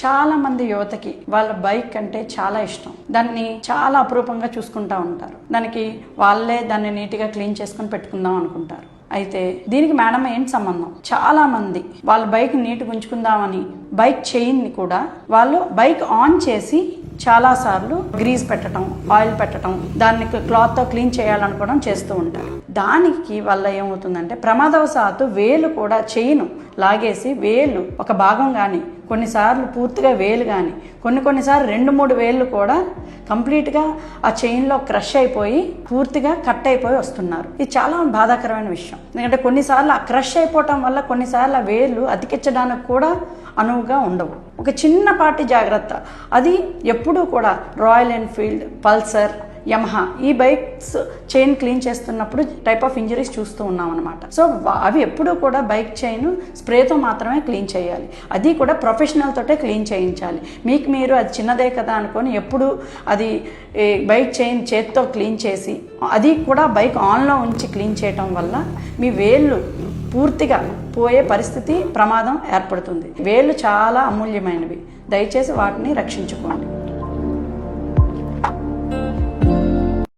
చాలా మంది యువతకి వాళ్ళ బైక్ అంటే చాలా ఇష్టం. దాన్ని చాలా అపురూపంగా చూసుకుంటా ఉంటారు. దానికి వాళ్ళే దాన్ని నీట్గా క్లీన్ చేసుకొని పెట్టుకుందాం అనుకుంటారు. అయితే దీనికి మేడం ఏంటి సంబంధం? చాలా మంది వాళ్ళ బైక్ నీట్గా ఉంచుకుందామని బైక్ చైన్ని కూడా వాళ్ళు బైక్ ఆన్ చేసి చాలా సార్లు గ్రీజ్ పెట్టడం ఆయిల్ పెట్టడం దాన్ని క్లాత్తో క్లీన్ చేయాలనుకోవడం చేస్తూ ఉంటారు. దానికి వల్ల ఏమవుతుందంటే ప్రమాదవశాత్తు వేలు కూడా చైను లాగేసి వేలు ఒక భాగం కానీ కొన్నిసార్లు పూర్తిగా వేలు కానీ కొన్ని కొన్నిసార్లు రెండు మూడు వేళ్ళు కూడా కంప్లీట్గా ఆ చైన్లో క్రష్ అయిపోయి పూర్తిగా కట్ అయిపోయి వస్తున్నారు. ఇది చాలా బాధాకరమైన విషయం. ఎందుకంటే కొన్నిసార్లు ఆ క్రష్ అయిపోవటం వల్ల కొన్నిసార్లు ఆ వేళ్ళు అతికించడానికి కూడా అనువుగా ఉండవు. ఒక చిన్నపాటి జాగ్రత్త. అది ఎప్పుడూ కూడా రాయల్ ఎన్ఫీల్డ్ పల్సర్ యమహా. ఈ బైక్స్ చైన్ క్లీన్ చేస్తున్నప్పుడు టైప్ ఆఫ్ ఇంజరీస్ చూస్తూ ఉన్నాం అనమాట సో అవి ఎప్పుడూ కూడా బైక్ చైన్ స్ప్రేతో మాత్రమే క్లీన్ చేయాలి. అది కూడా ప్రొఫెషనల్ తోటే క్లీన్ చేయించాలి. మీకు మీరు అది చిన్నదే కదా అనుకొని ఎప్పుడు అది బైక్ చైన్ చేత్తో క్లీన్ చేసి అది కూడా బైక్ ఆన్లో ఉంచి క్లీన్ చేయటం వల్ల మీ వేళ్ళు పూర్తిగా పోయే పరిస్థితి ప్రమాదం ఏర్పడుతుంది. వేళ్ళు చాలా అమూల్యమైనవి. దయచేసి వాటిని రక్షించుకోండి.